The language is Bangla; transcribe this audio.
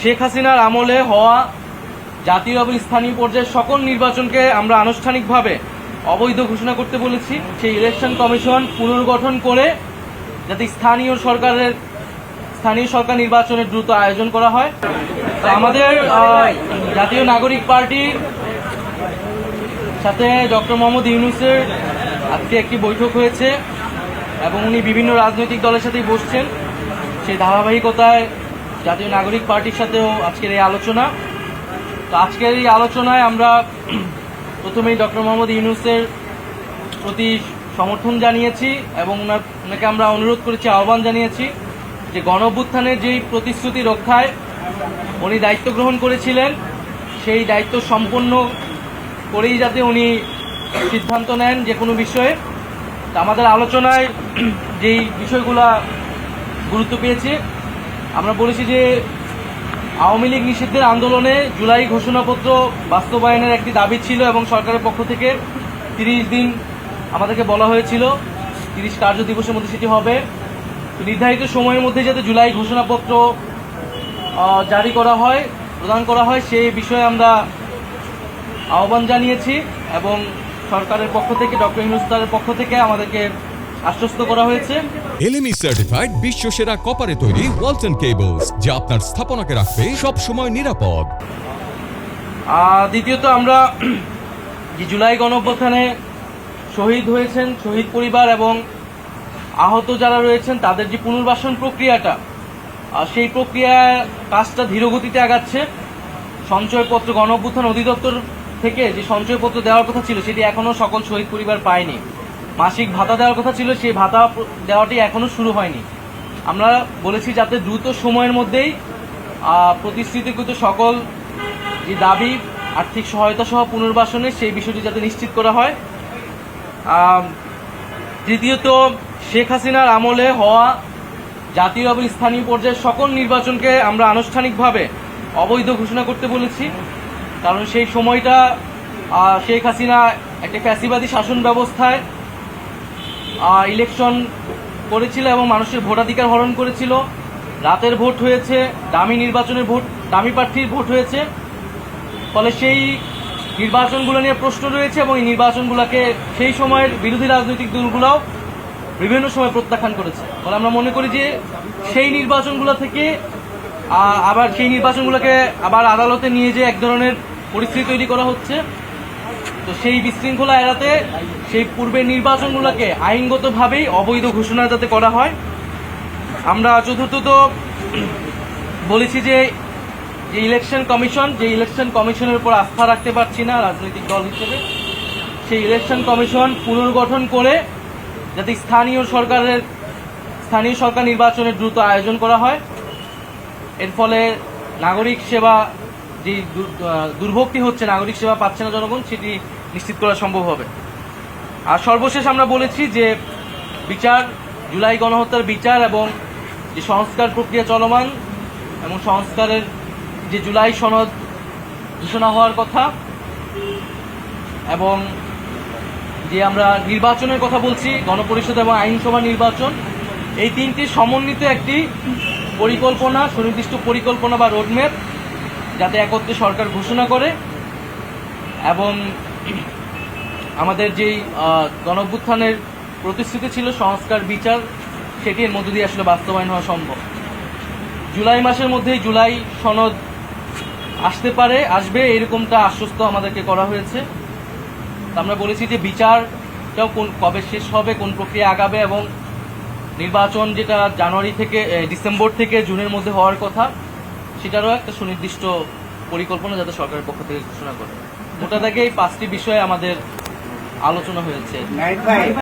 শেখ হাসিনার আমলে হওয়া জাতীয় এবং স্থানীয় পর্যায়ের সকল নির্বাচনকে আমরা আনুষ্ঠানিকভাবে অবৈধ ঘোষণা করতে বলেছি। সেই ইলেকশন কমিশন পুনর্গঠন করে যাতে স্থানীয় সরকারের, স্থানীয় সরকার নির্বাচনের দ্রুত আয়োজন করা হয়। আমাদের জাতীয় নাগরিক পার্টির সাথে ডক্টর মোহাম্মদ ইউনুসের আজকে একটি বৈঠক হয়েছে এবং উনি বিভিন্ন রাজনৈতিক দলের সাথেই বসছেন। সেই ধারাবাহিকতায় জাতীয় নাগরিক পার্টির সাথেও আজকের এই আলোচনা। তো আজকের এই আলোচনায় আমরা প্রথমেই ডক্টর মোহাম্মদ ইউনুসের প্রতি সমর্থন জানিয়েছি এবং ওনাকে আমরা অনুরোধ করেছি, আহ্বান জানিয়েছি যে গণ যেই প্রতিশ্রুতি রক্ষায় উনি দায়িত্ব গ্রহণ করেছিলেন, সেই দায়িত্ব সম্পন্ন করেই যাতে উনি সিদ্ধান্ত নেন যে কোনো বিষয়ে। আমাদের আলোচনায় যেই বিষয়গুলা গুরুত্ব পেয়েছে আমরা বলেছি যে আওয়ামী লীগ নিষিদ্ধের আন্দোলনে জুলাই ঘোষণাপত্র বাস্তবায়নের একটি দাবি ছিল এবং সরকারের পক্ষ থেকে তিরিশ দিন আমাদেরকে বলা হয়েছিল, তিরিশ কার্য দিবসের মধ্যে সেটি হবে। নির্ধারিত সময়ের মধ্যে যাতে জুলাই ঘোষণাপত্র জারি করা হয়, প্রদান করা হয়, সেই বিষয়ে আমরা আহ্বান জানিয়েছি এবং সরকারের পক্ষ থেকে, ডক্টর ইনুস্তারের পক্ষ থেকে আমাদেরকে আশ্বস্ত করা হয়েছে। এলএমই সার্টিফাইড বিশ্ব সেরা কপারে তৈরি ওয়ালটন কেবলস যা আপনার স্থাপনাকে রাখবে সব সময় নিরাপদ দ্বিতীয়ত আমরা জুলাই গণঅভ্যুত্থানে শহীদ হয়েছেন শহীদ পরিবার এবং আহত যারা রয়েছেন তাদের যে পুনর্বাসন প্রক্রিয়াটা সেই প্রক্রিয়া কাজটা ধীরগতিতে আগাচ্ছে। সঞ্চয়পত্র গণ অভ্যুত্থান অধিদপ্তর থেকে যে সঞ্চয়পত্র দেওয়ার কথা ছিল সেটি এখনও সকল শহীদ পরিবার পায়নি। মাসিক ভাতা দেওয়ার কথা ছিল, সেই ভাতা দেওয়াটি এখনও শুরু হয়নি। আমরা বলেছি যাতে দ্রুত সময়ের মধ্যেই প্রতিশ্রুতিকৃত সকল যে দাবি, আর্থিক সহায়তা সহ পুনর্বাসনে সেই বিষয়টি যাতে নিশ্চিত করা হয়। তৃতীয়ত, শেখ হাসিনার আমলে হওয়া জাতীয় এবং স্থানীয় পর্যায়ের সকল নির্বাচনকে আমরা আনুষ্ঠানিকভাবে অবৈধ ঘোষণা করতে বলেছি। কারণ সেই সময়টা শেখ হাসিনা একটা ফ্যাসিবাদী শাসন ব্যবস্থায় ইলেকশন করেছিল এবং মানুষের ভোটাধিকার হরণ করেছিল। রাতের ভোট হয়েছে, দামি নির্বাচনের ভোট, দামি প্রার্থীর ভোট হয়েছে। ফলে সেই নির্বাচনগুলো নিয়ে প্রশ্ন রয়েছে এবং এই নির্বাচনগুলোকে সেই সময়ের বিরোধী রাজনৈতিক দলগুলোও বিভিন্ন সময় প্রত্যাখ্যান করেছে। ফলে আমরা মনে করি যে সেই নির্বাচনগুলো থেকে আবার সেই নির্বাচনগুলোকে আবার আদালতে নিয়ে যে এক ধরনের পরিস্থিতি তৈরি করা হচ্ছে। তো সেই বিশৃঙ্খলা এড়াতে সেই পূর্বের নির্বাচনগুলোকে আইনগতভাবেই অবৈধ ঘোষণা যাতে করা হয়। আমরা চতুর্থত বলেছি যে যে ইলেকশন কমিশন, যে ইলেকশন কমিশনের উপর আস্থা রাখতে পারছি না রাজনৈতিক দল হিসেবে, সেই ইলেকশন কমিশন পুনর্গঠন করে যাতে স্থানীয় সরকারের, স্থানীয় সরকার নির্বাচনের দ্রুত আয়োজন করা হয়। এর ফলে নাগরিক সেবা, যে দুর্ভোগটি হচ্ছে নাগরিক সেবা পাচ্ছে না জনগণ, সেটি নিশ্চিত করা সম্ভব হবে। আর সর্বশেষ আমরা বলেছি যে বিচার, জুলাই গণহত্যার বিচার এবং যে সংস্কার প্রক্রিয়া চলমান এবং সংস্কারের যে জুলাই সনদ ঘোষণা হওয়ার কথা এবং যে আমরা নির্বাচনের কথা বলছি, গণপরিষদ এবং আইনসভা নির্বাচন, এই তিনটি সমন্বিত একটি পরিকল্পনা, সুনির্দিষ্ট পরিকল্পনা বা রোডম্যাপ যাতে একত্রে সরকার ঘোষণা করে এবং আমাদের যেই আহ, গণঅভ্যুত্থানের প্রতিশ্রুতি ছিল সংস্কার বিচার সেটি এর মধ্য দিয়ে আসলে বাস্তবায়ন হওয়া সম্ভব। জুলাই মাসের মধ্যেই জুলাই সনদ আসতে পারে আসবে এরকমটা আশ্বস্ত আমাদেরকে করা হয়েছে। আমরা বলেছি যে বিচারটাও কোন কবে শেষ হবে কোন প্রক্রিয়া আগাবে এবং নির্বাচন যেটা জানুয়ারি থেকে ডিসেম্বর থেকে জুনের মধ্যে হওয়ার কথা সেটারও একটা সুনির্দিষ্ট পরিকল্পনা যাতে সরকারের পক্ষ থেকে ঘোষণা করে। মোটা দাগে এই পাঁচটি বিষয়ে আমাদের আলোচনা হয়েছে।